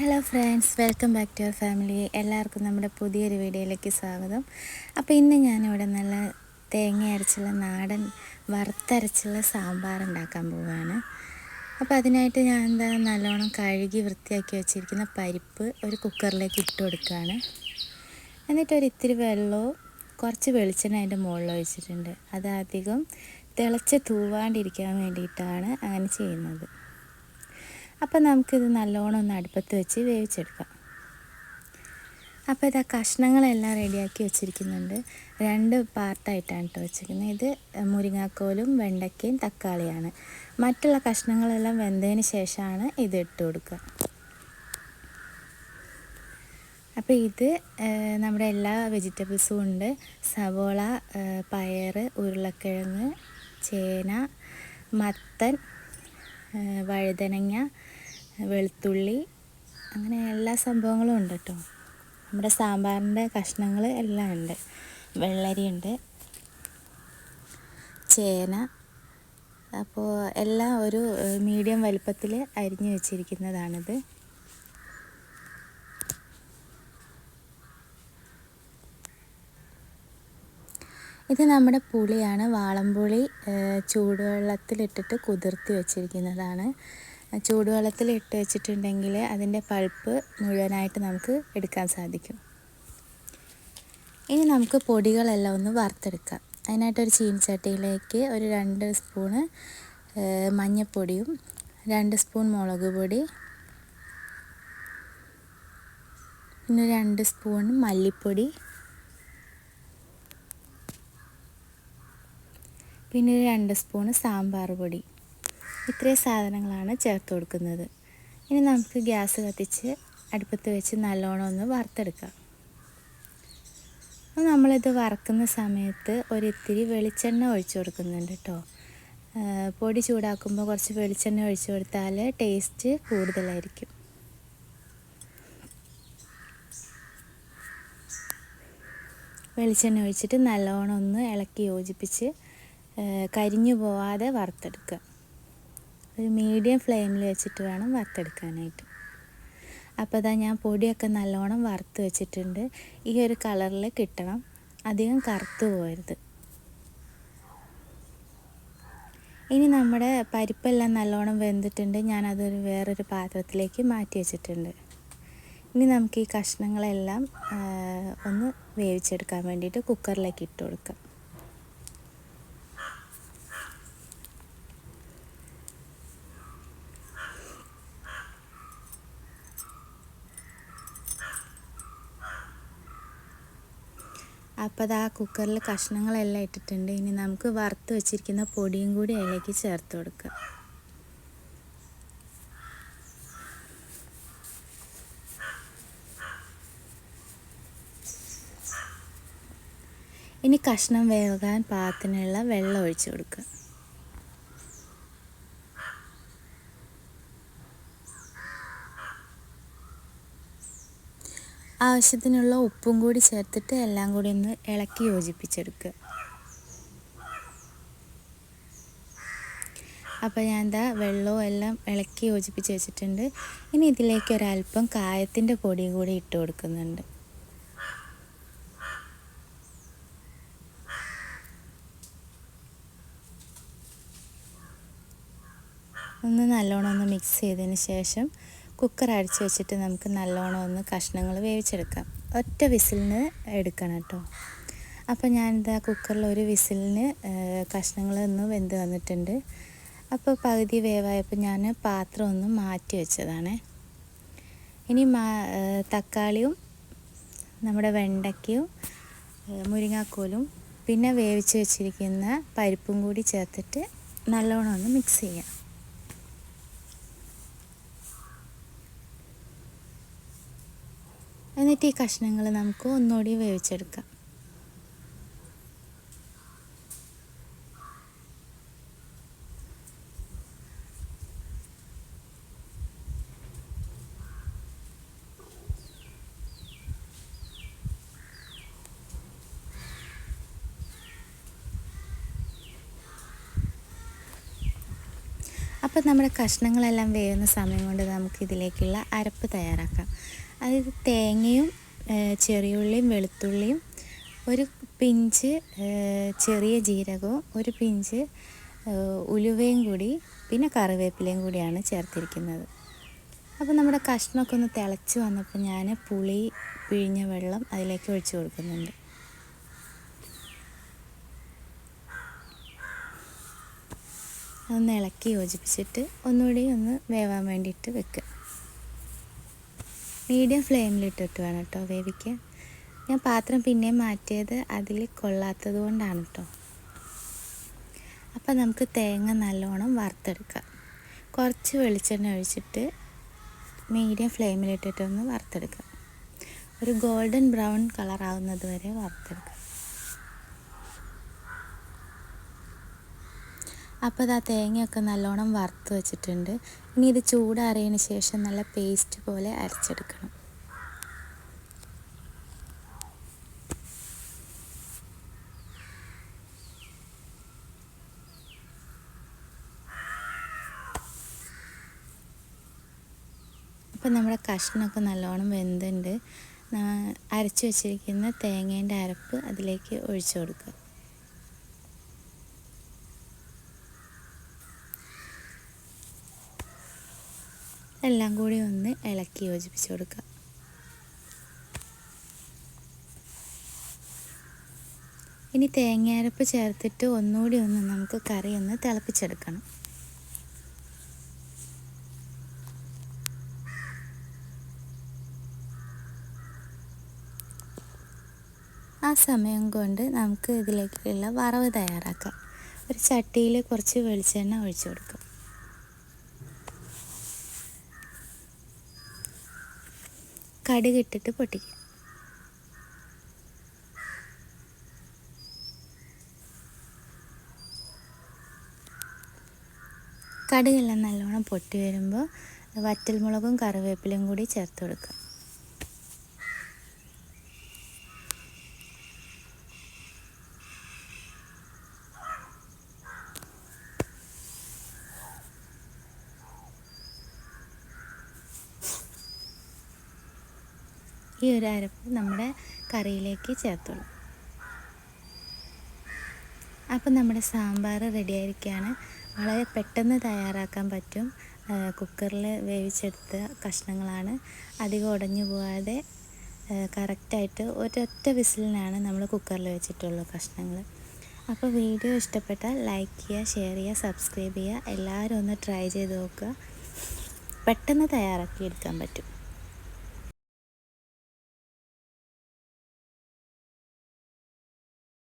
Hello friends welcome back to our family എല്ലാവർക്കും നമ്മുടെ പുതിയൊരു വീഡിയോയിലേക്ക് സ്വാഗതം. അപ്പോൾ ഇന്ന് ഞാനിവിടെ നല്ല തേങ്ങ അരച്ചുള്ള നാടൻ വറുത്തരച്ചുള്ള സാമ്പാർ ഉണ്ടാക്കാൻ പോവുകയാണ്. അപ്പോൾ അതിനായിട്ട് ഞാൻ എന്താ നല്ലോണം കഴുകി വൃത്തിയാക്കി വെച്ചിരിക്കുന്ന പരിപ്പ് ഒരു കുക്കറിലേക്ക് ഇട്ട് കൊടുക്കുകയാണ്. എന്നിട്ട് ഒരു ഇത്തിരി വെള്ളവും കുറച്ച് വെളിച്ചെണ്ണ അതിന്റെ മുകളിൽ ഒഴിച്ചിട്ടുണ്ട്. അത് അധികം തിളച്ച് തൂവാണ്ടിരിക്കാൻ വേണ്ടിയിട്ടാണ് അങ്ങനെ ചെയ്യുന്നത്. അപ്പോൾ നമുക്കിത് നല്ലോണം ഒന്ന് അടുപ്പത്ത് വെച്ച് വേവിച്ചെടുക്കാം. അപ്പോൾ ഇതാ കഷ്ണങ്ങളെല്ലാം റെഡിയാക്കി വെച്ചിരിക്കുന്നുണ്ട്. രണ്ട് പാർട്ടായിട്ടാണ് കേട്ടോ വെച്ചിരിക്കുന്നത്. ഇത് മുരിങ്ങാക്കോലും വെണ്ടയ്ക്കയും തക്കാളിയാണ്. മറ്റുള്ള കഷ്ണങ്ങളെല്ലാം വെന്തതിന് ശേഷമാണ് ഇത് ഇട്ട് കൊടുക്കുക. അപ്പോൾ ഇത് നമ്മുടെ എല്ലാ വെജിറ്റബിൾസും ഉണ്ട്. സവോള പയർ ഉരുളക്കിഴങ്ങ് ചേന മത്തൻ വഴുതനങ്ങ വെളുത്തുള്ളി അങ്ങനെ എല്ലാ സംഭവങ്ങളും ഉണ്ട് കേട്ടോ നമ്മുടെ സാമ്പാറിന്റെ കഷ്ണങ്ങൾ എല്ലാം ഉണ്ട്. വെള്ളരി ഉണ്ട് ചേന അപ്പോൾ എല്ലാം ഒരു മീഡിയം വലുപ്പത്തിൽ അരിഞ്ഞു വെച്ചിരിക്കുന്നതാണിത്. ഇത് നമ്മുടെ പുളിയാണ്. വാളംപുളി ചൂടുവെള്ളത്തിലിട്ടിട്ട് കുതിർത്തി വെച്ചിരിക്കുന്നതാണ്. ചൂടുവെള്ളത്തിൽ ഇട്ട് വെച്ചിട്ടുണ്ടെങ്കിൽ അതിന്റെ പൾപ്പ് മുഴുവനായിട്ട് നമുക്ക് എടുക്കാൻ സാധിക്കും. ഇനി നമുക്ക് പൊടികളെല്ലാം ഒന്ന് വറുത്തെടുക്കാം. അതിനായിട്ടൊരു ചീനച്ചട്ടിയിലേക്ക് ഒരു രണ്ട് സ്പൂണ് മഞ്ഞൾപ്പൊടിയും രണ്ട് സ്പൂൺ മുളക് പൊടി പിന്നെ രണ്ട് സ്പൂൺ മല്ലിപ്പൊടി പിന്നെ രണ്ട് സ്പൂണ് സാമ്പാർ പൊടി. ഇത്രയും സാധനങ്ങളാണ് ചേർത്ത് കൊടുക്കുന്നത്. ഇനി നമുക്ക് ഗ്യാസ് കത്തിച്ച് അടുപ്പത്ത് വെച്ച് നല്ലോണം ഒന്ന് വറുത്തെടുക്കാം. അപ്പോൾ നമ്മളിത് വറക്കുന്ന സമയത്ത് ഒരിത്തിരി വെളിച്ചെണ്ണ ഒഴിച്ചു കൊടുക്കുന്നുണ്ട് കേട്ടോ പൊടി ചൂടാക്കുമ്പോൾ കുറച്ച് വെളിച്ചെണ്ണ ഒഴിച്ചു കൊടുത്താൽ ടേസ്റ്റ് കൂടുതലായിരിക്കും. വെളിച്ചെണ്ണ ഒഴിച്ചിട്ട് നല്ലോണം ഒന്ന് ഇളക്കി യോജിപ്പിച്ച് കരിഞ്ഞു പോവാതെ വറുത്തെടുക്കുക. ഒരു മീഡിയം ഫ്ലെയിമിൽ വെച്ചിട്ട് വേണം വറുത്തെടുക്കാനായിട്ട്. അപ്പോൾ അതാ ഞാൻ പൊടിയൊക്കെ നല്ലോണം വറുത്ത് വെച്ചിട്ടുണ്ട്. ഈ ഒരു കളറിൽ കിട്ടണം. അധികം കറുത്ത് പോരുത് ഇനി നമ്മുടെ പരിപ്പെല്ലാം നല്ലോണം വെന്തിട്ടുണ്ട്. ഞാനതൊരു വേറൊരു പാത്രത്തിലേക്ക് മാറ്റി വെച്ചിട്ടുണ്ട്. ഇനി നമുക്ക് ഈ കഷ്ണങ്ങളെല്ലാം ഒന്ന് വേവിച്ചെടുക്കാൻ വേണ്ടിയിട്ട് കുക്കറിലേക്ക് ഇട്ട് കൊടുക്കാം. അപ്പോൾ അത് ആ കുക്കറിൽ കഷ്ണങ്ങളെല്ലാം ഇട്ടിട്ടുണ്ട്. ഇനി നമുക്ക് വറുത്ത് വെച്ചിരിക്കുന്ന പൊടിയും കൂടി അതിലേക്ക് ചേർത്ത് കൊടുക്കുക ഇനി കഷ്ണം വേകാൻ പാകത്തിനുള്ള വെള്ളം ഒഴിച്ചു കൊടുക്കുക ആവശ്യത്തിനുള്ള ഉപ്പും കൂടി ചേർത്തിട്ട് എല്ലാം കൂടി ഒന്ന് ഇളക്കി യോജിപ്പിച്ചെടുക്കുക. അപ്പോൾ ഞാൻ എന്താ വെള്ളവും എല്ലാം ഇളക്കി യോജിപ്പിച്ച് വെച്ചിട്ടുണ്ട്. ഇനി ഇതിലേക്ക് ഒരല്പം കായത്തിന്റെ പൊടി കൂടി ഇട്ട് കൊടുക്കുന്നുണ്ട്. ഒന്ന് നല്ലോണം ഒന്ന് മിക്സ് ചെയ്തതിന് ശേഷം കുക്കർ അടിച്ച് വെച്ചിട്ട് നമുക്ക് നല്ലോണം ഒന്ന് കഷ്ണങ്ങൾ വേവിച്ചെടുക്കാം. ഒറ്റ വിസിലിന് എടുക്കണം കേട്ടോ. അപ്പോൾ ഞാനിതാ കുക്കറിൽ ഒരു വിസിലിന് കഷ്ണങ്ങൾ ഒന്ന് വെന്ത് വന്നിട്ടുണ്ട്. അപ്പോൾ പകുതി വേവായപ്പോൾ ഞാൻ പാത്രം ഒന്ന് മാറ്റി വെച്ചതാണ്. ഇനി മാ തക്കാളിയും നമ്മുടെ വെണ്ടയ്ക്കയും മുരിങ്ങാക്കോലും പിന്നെ വേവിച്ച് വെച്ചിരിക്കുന്ന പരിപ്പും കൂടി ചേർത്തിട്ട് നല്ലോണം ഒന്ന് മിക്സ് ചെയ്യാം. എന്നിട്ട് ഈ കഷ്ണങ്ങൾ നമുക്ക് ഒന്നുകൂടി വേവിച്ചെടുക്കാം. അപ്പോൾ നമ്മുടെ കഷ്ണങ്ങളെല്ലാം വേവുന്ന സമയം കൊണ്ട് നമുക്ക് ഇതിലേക്കുള്ള അരപ്പ് തയ്യാറാക്കാം. അതായത് തേങ്ങയും ചെറിയുള്ളിയും വെളുത്തുള്ളിയും ഒരു പിഞ്ച് ചെറിയ ജീരകവും ഒരു പിഞ്ച് ഉലുവയും കൂടി പിന്നെ കറിവേപ്പിലയും കൂടിയാണ് ചേർത്തിരിക്കുന്നത്. അപ്പോൾ നമ്മുടെ കഷ്ണമൊക്കെ ഒന്ന് തിളച്ച് വന്നപ്പോൾ ഞാൻ പുളി പിഴിഞ്ഞ വെള്ളം അതിലേക്ക് ഒഴിച്ചു കൊടുക്കുന്നുണ്ട്. ഒന്ന് ഇളക്കി യോജിപ്പിച്ചിട്ട് ഒന്നുകൂടി ഒന്ന് വേവാൻ വേണ്ടിയിട്ട് വെക്കുക. മീഡിയം ഫ്ലെയിമിലിട്ടിട്ട് വേണം കേട്ടോ വേവിക്കാൻ. ഞാൻ പാത്രം പിന്നെയും മാറ്റിയത് അതിൽ കൊള്ളാത്തത് കൊണ്ടാണ് കേട്ടോ. അപ്പം നമുക്ക് തേങ്ങ നല്ലോണം വറുത്തെടുക്കാം. കുറച്ച് വെളിച്ചെണ്ണ ഒഴിച്ചിട്ട് മീഡിയം ഫ്ലെയിമിലിട്ടിട്ടൊന്ന് വറുത്തെടുക്കാം. ഒരു ഗോൾഡൻ ബ്രൗൺ കളറാവുന്നത് വരെ വറുത്തെടുക്കാം. അപ്പോൾ ആ തേങ്ങയൊക്കെ നല്ലോണം വറുത്ത് വെച്ചിട്ടുണ്ട്. ഇനി ഇത് ചൂടാറിയതിന് ശേഷം നല്ല പേസ്റ്റ് പോലെ അരച്ചെടുക്കണം. അപ്പം നമ്മുടെ കഷ്ണമൊക്കെ നല്ലോണം വെന്തുണ്ട്. അരച്ചു വെച്ചിരിക്കുന്ന തേങ്ങേന്റെ അരപ്പ് അതിലേക്ക് ഒഴിച്ചു കൊടുക്കുക. എല്ലാം കൂടി ഒന്ന് ഇളക്കി യോജിപ്പിച്ച് കൊടുക്കുക. ഇനി തേങ്ങയരപ്പ് ചേർത്തിട്ട് ഒന്നുകൂടി ഒന്ന് നമുക്ക് കറി ഒന്ന് തിളപ്പിച്ചെടുക്കണം. ആ സമയം കൊണ്ട് നമുക്ക് ഇതിലേക്കുള്ള വറവ് തയ്യാറാക്കാം. ഒരു ചട്ടിയിൽ കുറച്ച് വെളിച്ചെണ്ണ ഒഴിച്ചു കൊടുക്കാം. കടുകിട്ടിട്ട് പൊട്ടിക്കുക കടുകെല്ലാം നല്ലോണം പൊട്ടി വരുമ്പോൾ വറ്റൽമുളകും കറിവേപ്പിലയും കൂടി ചേർത്ത് കൊടുക്കുക. ഈ ഒരു അരപ്പ് നമ്മുടെ കറിയിലേക്ക് ചേർത്തോളൂ. അപ്പം നമ്മുടെ സാമ്പാർ റെഡി ആയിരിക്കുകയാണ് വളരെ പെട്ടെന്ന് തയ്യാറാക്കാൻ പറ്റും. കുക്കറിൽ വേവിച്ചെടുത്ത കഷ്ണങ്ങളാണ്. അധികം ഉടഞ്ഞു പോകാതെ കറക്റ്റായിട്ട് ഒരൊറ്റ വിസിലിനാണ് നമ്മൾ കുക്കറിൽ വെച്ചിട്ടുള്ളൂ കഷ്ണങ്ങൾ. അപ്പോൾ വീഡിയോ ഇഷ്ടപ്പെട്ടാൽ ലൈക്ക് ചെയ്യുക ഷെയർ ചെയ്യുക സബ്സ്ക്രൈബ് ചെയ്യുക. എല്ലാവരും ഒന്ന് ട്രൈ ചെയ്ത് നോക്കുക. പെട്ടെന്ന് തയ്യാറാക്കി എടുക്കാൻ പറ്റും.